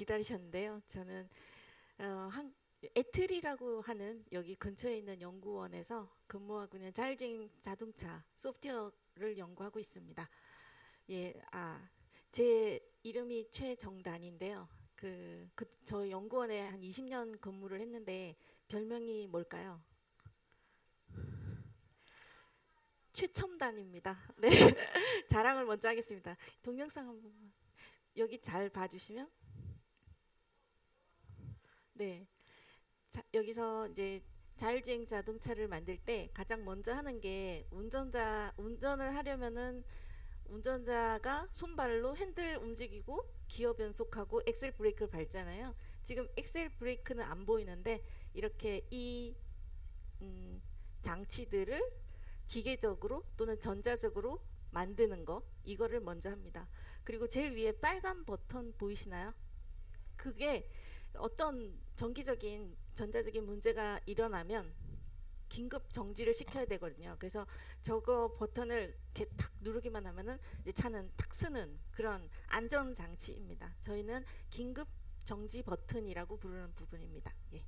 기다리셨는데요. 저는 어, 한 에트리라고 하는 여기 근처에 있는 연구원에서 근무하고 있는 자율주행 자동차 소프트웨어를 연구하고 있습니다. 예, 아, 제 이름이 최정단인데요. 그, 그, 저 연구원에 한 20년 근무를 했는데 별명이 뭘까요? 최첨단입니다. 네, 자랑을 먼저 하겠습니다. 동영상 한 번만. 여기 잘 봐주시면, 네, 자, 여기서 이제 자율주행 자동차를 만들 때 가장 먼저 하는 게 운전자 운전을 하려면은 운전자가 손발로 핸들 움직이고 기어 변속하고 엑셀 브레이크를 밟잖아요. 지금 엑셀 브레이크는 안 보이는데 이렇게 이 음, 장치들을 기계적으로 또는 전자적으로 만드는 거 이거를 먼저 합니다. 그리고 제일 위에 빨간 버튼 보이시나요? 그게 어떤 정기적인 전자적인 문제가 일어나면 긴급 정지를 시켜야 되거든요. 그래서 저거 버튼을 이렇게 탁 누르기만 하면은 이제 차는 탁 쓰는 그런 안전 장치입니다. 저희는 긴급 정지 버튼이라고 부르는 부분입니다. 예.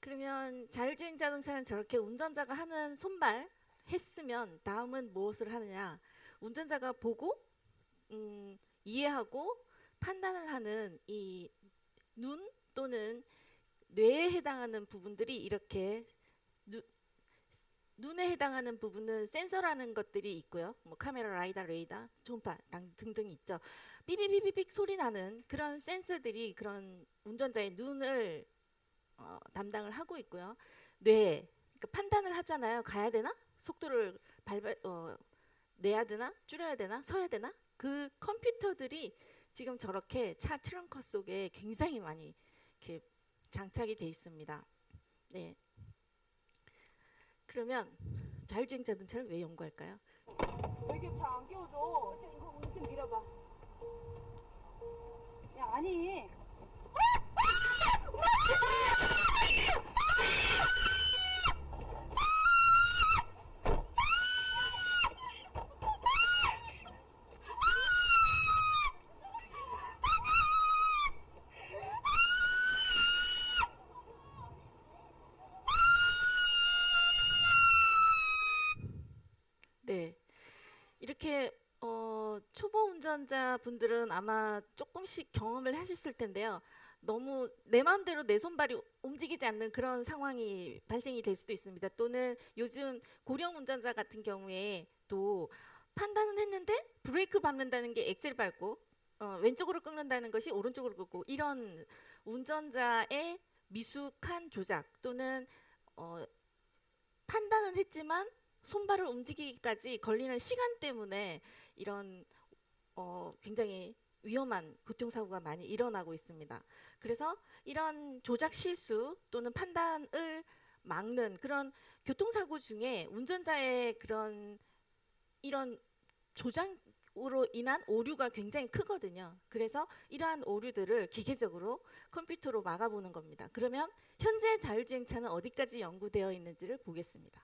그러면 자율주행 자동차는 저렇게 운전자가 하는 손발 했으면 다음은 무엇을 하느냐? 운전자가 보고 음, 이해하고 판단을 하는 이 눈 또는 뇌에 해당하는 부분들이 이렇게 누, 눈에 해당하는 부분은 센서라는 것들이 있고요. 뭐 카메라, 라이다, 레이더, 초음파 당- 등등 있죠. 삐비비비빅 소리 나는 그런 센서들이 그런 운전자의 눈을 어, 담당을 하고 있고요. 뇌 그러니까 판단을 하잖아요. 가야 되나? 속도를 밟아 어, 내야 되나? 줄여야 되나? 서야 되나? 그 컴퓨터들이 지금 저렇게 차 트렁크 속에 굉장히 많이 이렇게 장착이 돼 있습니다. 네. 그러면 자율주행 자동차를 왜 연구할까요? 왜 이렇게 잘안 끼워줘? 이거 좀 밀어봐. 야, 아니. 네. 이렇게 어, 초보 운전자 분들은 아마 조금씩 경험을 하셨을 텐데요. 너무 내 마음대로 내 손발이 움직이지 않는 그런 상황이 발생이 될 수도 있습니다. 또는 요즘 고령 운전자 같은 경우에 또 판단은 했는데 브레이크 밟는다는 게 엑셀 밟고 어, 왼쪽으로 꺾는다는 것이 오른쪽으로 꺾고 이런 운전자의 미숙한 조작 또는 어, 판단은 했지만 손발을 움직이기까지 걸리는 시간 때문에 이런 어, 굉장히 위험한 교통사고가 많이 일어나고 있습니다. 그래서 이런 조작 실수 또는 판단을 막는 그런 교통사고 중에 운전자의 그런 이런 조작으로 인한 오류가 굉장히 크거든요. 그래서 이러한 오류들을 기계적으로 컴퓨터로 막아보는 겁니다. 그러면 현재 자율주행차는 어디까지 연구되어 있는지를 보겠습니다.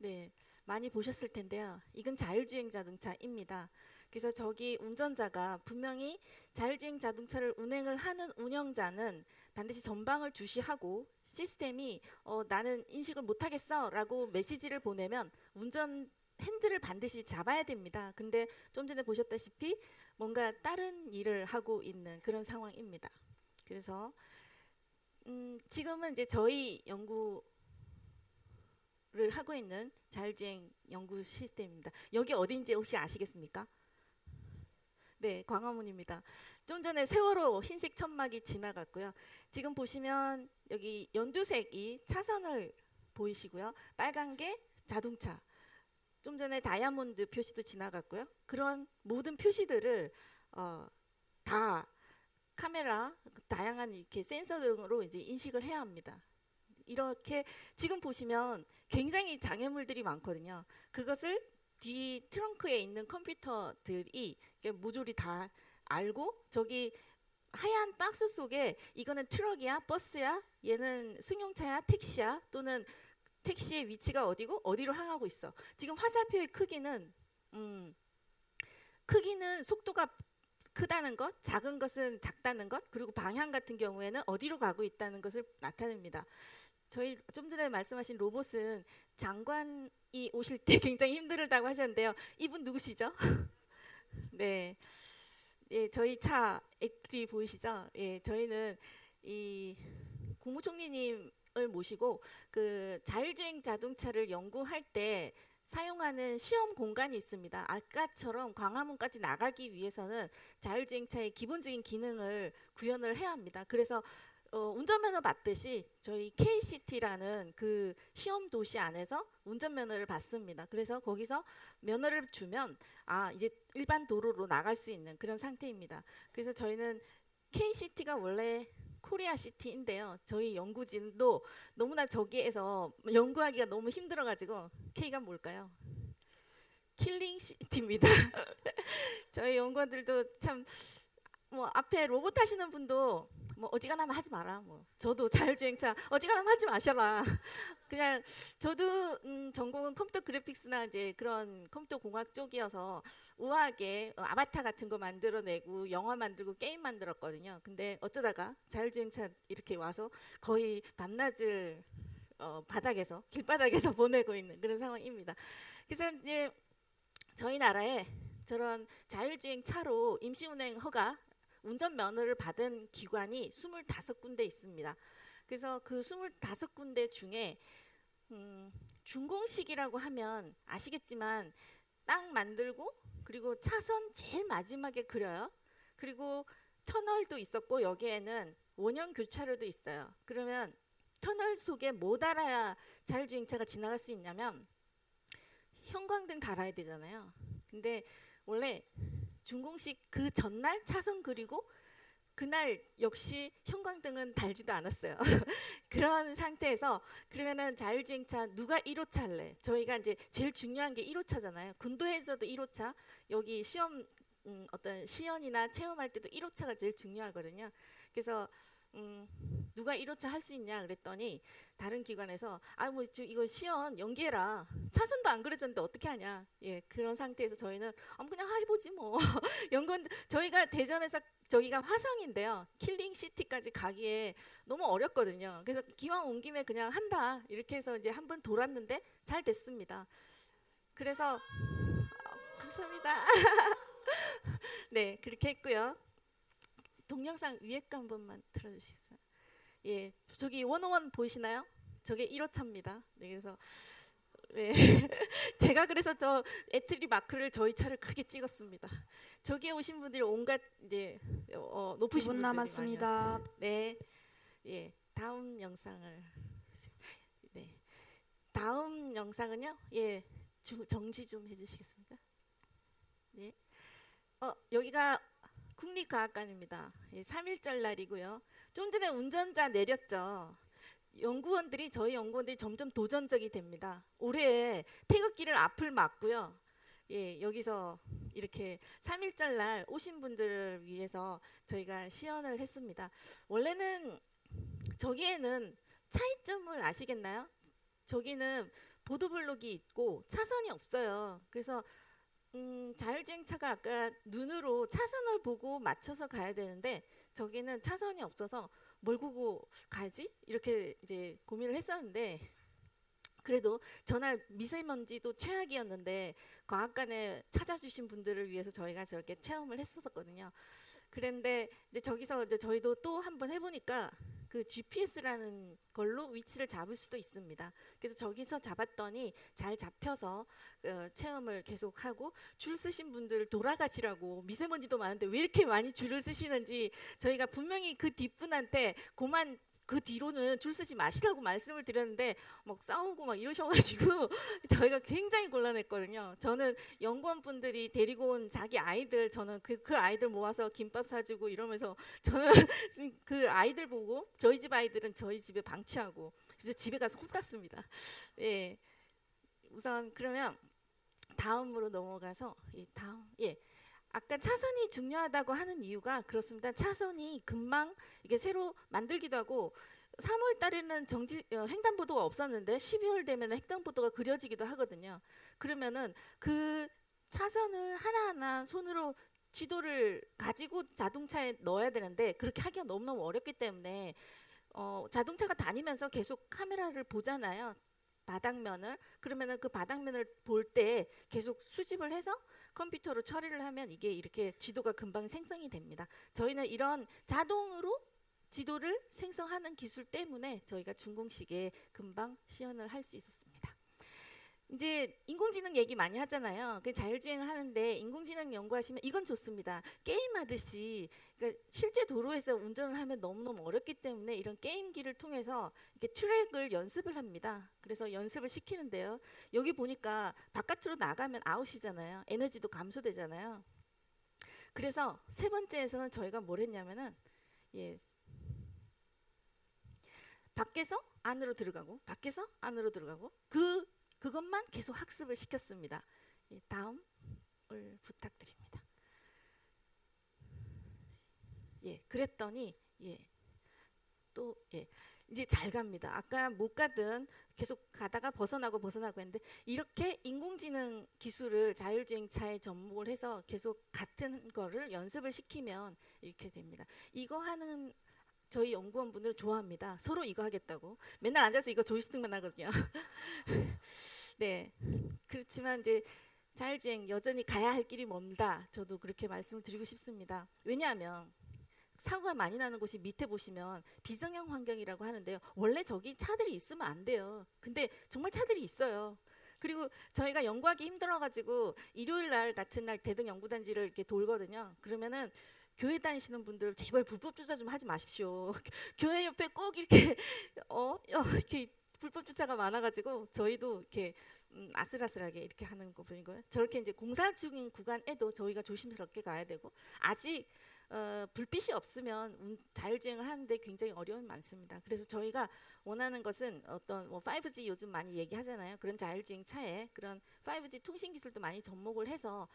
네, 많이 보셨을 텐데요. 이건 자율주행 자동차입니다. 그래서 저기 운전자가 분명히 자율주행 자동차를 운행을 하는 운영자는 반드시 전방을 주시하고 시스템이 어, 나는 인식을 못하겠어라고 메시지를 보내면 운전 핸들을 반드시 잡아야 됩니다. 근데 좀 전에 보셨다시피 뭔가 다른 일을 하고 있는 그런 상황입니다. 그래서 음, 지금은 이제 저희 연구 를 하고 있는 자율주행 연구 시스템입니다. 여기 어딘지 혹시 아시겠습니까? 네, 광화문입니다. 좀 전에 세월호 흰색 천막이 지나갔고요. 지금 보시면 여기 연두색이 차선을 보이시고요. 빨간 게 자동차. 좀 전에 다이아몬드 표시도 지나갔고요. 그런 모든 표시들을 어, 다 카메라, 다양한 이렇게 센서 등으로 이제 인식을 해야 합니다. 이렇게 지금 보시면 굉장히 장애물들이 많거든요. 그것을 뒤 트렁크에 있는 컴퓨터들이 모조리 다 알고 저기 하얀 박스 속에 이거는 트럭이야, 버스야, 얘는 승용차야, 택시야 또는 택시의 위치가 어디고 어디로 향하고 있어. 지금 화살표의 크기는 음, 크기는 속도가 크다는 것, 작은 것은 작다는 것, 그리고 방향 같은 경우에는 어디로 가고 있다는 것을 나타냅니다. 저희 좀 전에 말씀하신 로봇은 장관이 오실 때 굉장히 힘들다고 하셨는데요. 이분 누구시죠? 네, 예, 저희 차 액트리 보이시죠? 예, 저희는 이 국무총리님을 모시고 그 자율주행 자동차를 연구할 때 사용하는 시험 공간이 있습니다. 아까처럼 광화문까지 나가기 위해서는 자율주행차의 기본적인 기능을 구현을 해야 합니다. 그래서 어, 운전면허 받듯이 저희 KCT라는 그 시험 도시 안에서 운전면허를 받습니다. 그래서 거기서 면허를 주면 아 이제 일반 도로로 나갈 수 있는 그런 상태입니다. 그래서 저희는 KCT가 원래 코리아 시티인데요. 저희 연구진도 너무나 저기에서 연구하기가 너무 힘들어가지고 K가 뭘까요? 킬링 시티입니다. 저희 연구원들도 참 뭐 앞에 로봇 하시는 분도 뭐 어지간하면 하지 마라. 뭐 저도 자율주행차 어지간하면 하지 마셔라. 그냥 저도 음, 전공은 컴퓨터 그래픽스나 이제 그런 컴퓨터 공학 쪽이어서 우아하게 어, 아바타 같은 거 만들어내고 영화 만들고 게임 만들었거든요. 근데 어쩌다가 자율주행차 이렇게 와서 거의 밤낮을 어, 바닥에서 길바닥에서 보내고 있는 그런 상황입니다. 그래서 이제 저희 나라에 저런 자율주행 차로 임시운행 허가 운전 면허를 받은 기관이 25군데 있습니다. 그래서 그 25군데 중에 음, 준공식이라고 하면 아시겠지만 땅 만들고 그리고 차선 제일 마지막에 그려요. 그리고 터널도 있었고 여기에는 원형 교차로도 있어요. 그러면 터널 속에 뭐 달아야 자율주행차가 지나갈 수 있냐면 형광등 달아야 되잖아요. 근데 원래 준공식 그 전날 차선 그리고 그날 역시 형광등은 달지도 않았어요. 그런 상태에서 그러면은 자율주행차 누가 1호차 할래? 저희가 이제 제일 중요한 게 1호차잖아요. 군도에서도 1호차, 여기 시험 음, 어떤 시연이나 체험할 때도 1호차가 제일 중요하거든요. 그래서 음, 누가 1호차 할 수 있냐 그랬더니 다른 기관에서 아뭐 이거 시연 연기해라. 차선도 안 그려졌는데 어떻게 하냐. 예 그런 상태에서 저희는 아, 뭐 그냥 해보지 뭐. 연구원 저희가 대전에서 저기가 화성인데요. 킬링 시티까지 가기에 너무 어렵거든요. 그래서 기왕 온 김에 그냥 한다. 이렇게 해서 이제 한 번 돌았는데 잘 됐습니다. 그래서 어, 감사합니다. 네 그렇게 했고요 동영상 위에 거 한 번만 틀어주시겠어요? 예, 저기 원오원 보이시나요? 저게 1호차입니다. 네, 그래서 네, 제가 그래서 저 에트리 마크를 저희 차를 크게 찍었습니다. 저기에 오신 분들이 온갖 이제 어, 높으신 2분 분들이 남았습니다. 네, 예, 다음 영상을 네, 다음 영상은요, 예, 주, 정지 좀 해주시겠습니까? 네, 어 여기가 국립과학관입니다. 예, 3일절 날이고요. 좀 전에 운전자 내렸죠. 연구원들이 저희 연구원들이 점점 도전적이 됩니다. 올해 태극기를 앞을 막고요. 예, 여기서 이렇게 3일절 날 오신 분들을 위해서 저희가 시연을 했습니다. 원래는 저기에는 차이점을 아시겠나요? 저기는 보도블록이 있고 차선이 없어요. 그래서 음, 자율주행차가 아까 눈으로 차선을 보고 맞춰서 가야 되는데 저기는 차선이 없어서 뭘 보고 가지? 이렇게 이제 고민을 했었는데 그래도 전날 미세먼지도 최악이었는데 과학관에 찾아주신 분들을 위해서 저희가 저렇게 체험을 했었거든요. 그런데 이제 저기서 이제 저희도 또 한번 해보니까 그 GPS라는 걸로 위치를 잡을 수도 있습니다. 그래서 저기서 잡았더니 잘 잡혀서 어, 체험을 계속하고 줄 쓰신 분들 돌아가시라고 미세먼지도 많은데 왜 이렇게 많이 줄을 쓰시는지 저희가 분명히 그 뒷분한테 그만 그 뒤로는 줄 쓰지 마시라고 말씀을 드렸는데 막 싸우고 막 이러셔가지고 저희가 굉장히 곤란했거든요. 저는 연구원 분들이 데리고 온 자기 아이들 저는 그, 그 아이들 모아서 김밥 사주고 이러면서 저는 그 아이들 보고 저희 집 아이들은 저희 집에 방치하고 그래서 집에 가서 혼났습니다. 예. 우선 그러면 다음으로 넘어가서 이 다음 예. 아까 차선이 중요하다고 하는 이유가 그렇습니다. 차선이 금방 이게 새로 만들기도 하고 3월 달에는 정지 어, 횡단보도가 없었는데 12월 되면 횡단보도가 그려지기도 하거든요. 그러면은 그 차선을 하나하나 손으로 지도를 가지고 자동차에 넣어야 되는데 그렇게 하기가 너무너무 어렵기 때문에 어, 자동차가 다니면서 계속 카메라를 보잖아요. 바닥면을 그러면은 그 바닥면을 볼 때 계속 수집을 해서 컴퓨터로 처리를 하면 이게 이렇게 지도가 금방 생성이 됩니다. 저희는 이런 자동으로 지도를 생성하는 기술 때문에 저희가 준공식에 금방 시연을 할 수 있었습니다. 이제 인공지능 얘기 많이 하잖아요. 그 자율주행 하는데 인공지능 연구하시면 이건 좋습니다. 게임 하듯이 그러니까 실제 도로에서 운전을 하면 너무너무 어렵기 때문에 이런 게임기를 통해서 이렇게 트랙을 연습을 합니다. 그래서 연습을 시키는데요. 여기 보니까 바깥으로 나가면 아웃이잖아요. 에너지도 감소되잖아요. 그래서 세 번째에서는 저희가 뭘 했냐면은 예. 밖에서 안으로 들어가고 밖에서 안으로 들어가고 그 그것만 계속 학습을 시켰습니다. 예, 다음을 부탁드립니다. 예, 그랬더니 예, 또 예, 이제 잘 갑니다. 아까 못 가든 계속 가다가 벗어나고 벗어나고 했는데 이렇게 인공지능 기술을 자율주행차에 접목을 해서 계속 같은 거를 연습을 시키면 이렇게 됩니다. 이거 하는 저희 연구원분들 좋아합니다. 서로 이거 하겠다고. 맨날 앉아서 이거 조이스틱만 하거든요. 네. 그렇지만 이제 자율주행 여전히 가야 할 길이 먼다. 저도 그렇게 말씀을 드리고 싶습니다. 왜냐하면 사고가 많이 나는 곳이 밑에 보시면 비정형 환경이라고 하는데요. 원래 저기 차들이 있으면 안 돼요. 근데 정말 차들이 있어요. 그리고 저희가 연구하기 힘들어가지고 일요일 날 같은 날 대등 연구단지를 이렇게 돌거든요. 그러면은 교회 다니시는 분들 제발 불법 주차 좀 하지 마십시오. 교회 옆에 꼭 이렇게 어, 어 이렇게 불법 주차가 많아가지고 저희도 이렇게 음, 아슬아슬하게 이렇게 하는 거 보이고요. 저렇게 이제 공사 중인 구간에도 저희가 조심스럽게 가야 되고 아직 어, 불빛이 없으면 운- 자율주행을 하는데 굉장히 어려움이 많습니다. 그래서 저희가 원하는 것은 어떤 뭐 5G 요즘 많이 얘기하잖아요. 그런 자율주행 차에 그런 5G 통신 기술도 많이 접목을 해서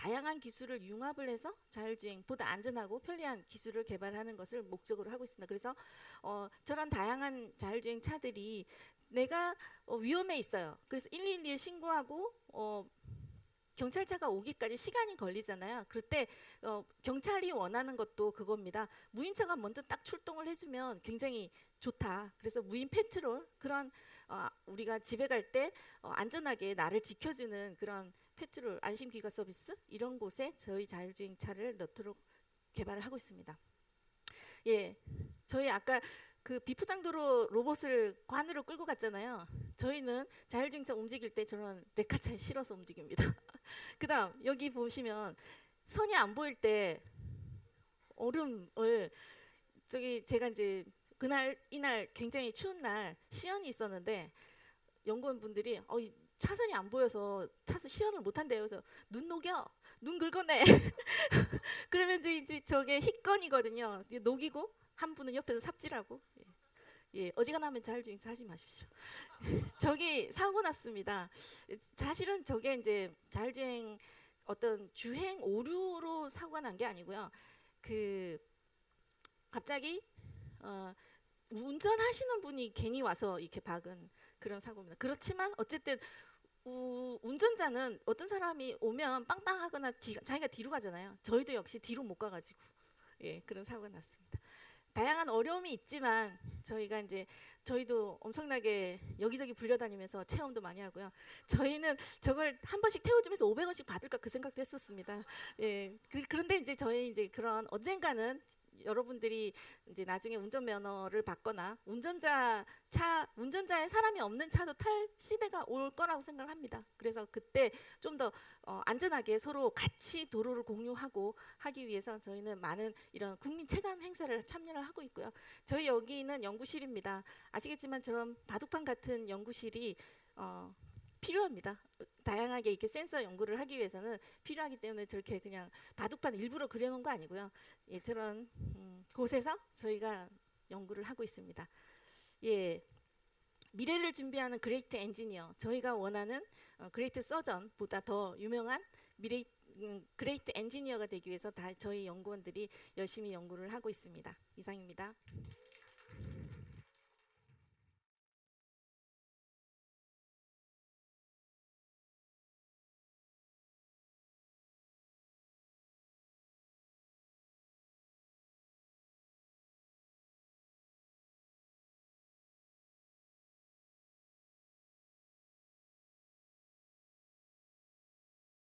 다양한 기술을 융합을 해서 자율주행보다 안전하고 편리한 기술을 개발하는 것을 목적으로 하고 있습니다. 그래서 어, 저런 다양한 자율주행 차들이 내가 어, 위험에 있어요. 그래서 112에 신고하고 어, 경찰차가 오기까지 시간이 걸리잖아요. 그럴 때 어, 경찰이 원하는 것도 그겁니다. 무인차가 먼저 딱 출동을 해주면 굉장히 좋다. 그래서 무인 페트롤 그런 어, 우리가 집에 갈때 어, 안전하게 나를 지켜주는 그런 페트롤 안심 귀가 서비스 이런 곳에 저희 자율주행 차를 넣도록 개발을 하고 있습니다. 예, 저희 아까 그 비포장도로 로봇을 관으로 끌고 갔잖아요. 저희는 자율주행차 움직일 때 저런 레카차에 실어서 움직입니다. 그다음 여기 보시면 선이 안 보일 때 얼음을 저기 제가 이제 그날 이날 굉장히 추운 날 시연이 있었는데 연구원 분들이 어, 이 차선이 안 보여서 차선 시연을 못 한대요. 그래서 눈 녹여, 눈 긁어내. 그러면 이제, 저게 희건이거든요. 녹이고 한 분은 옆에서 삽질하고. 예, 예, 어지간하면 자율주행차 하지 마십시오. 저기 사고 났습니다. 사실은 저게 이제 자율주행 어떤 주행 오류로 사고가 난 게 아니고요. 그 갑자기 어, 운전하시는 분이 괜히 와서 이렇게 박은 그런 사고입니다. 그렇지만 어쨌든 우, 운전자는 어떤 사람이 오면 빵빵하거나 뒤, 자기가 뒤로 가잖아요. 저희도 역시 뒤로 못 가가지고 예 그런 사고가 났습니다. 다양한 어려움이 있지만 저희가 이제 저희도 엄청나게 여기저기 불려다니면서 체험도 많이 하고요. 저희는 저걸 한 번씩 태워주면서 500원씩 받을까 그 생각도 했었습니다. 예 그, 그런데 이제 저희 이제 그런 언젠가는 여러분들이 이제 나중에 운전면허를 받거나 운전자 차 운전자의 사람이 없는 차도 탈 시대가 올 거라고 생각을 합니다. 그래서 그때 좀더 어, 안전하게 서로 같이 도로를 공유하고 하기 위해서 저희는 많은 이런 국민 체감 행사를 참여를 하고 있고요. 저희 여기는 연구실입니다. 아시겠지만 저런 바둑판 같은 연구실이 어, 필요합니다. 다양하게 이렇게 센서 연구를 하기 위해서는 필요하기 때문에 저렇게 그냥 바둑판 일부러 그려놓은 거 아니고요. 예, 저런 음, 곳에서 저희가 연구를 하고 있습니다. 예, 미래를 준비하는 그레이트 엔지니어 저희가 원하는 어, 그레이트 서전보다 더 유명한 미래 음, 그레이트 엔지니어가 되기 위해서 다 저희 연구원들이 열심히 연구를 하고 있습니다. 이상입니다.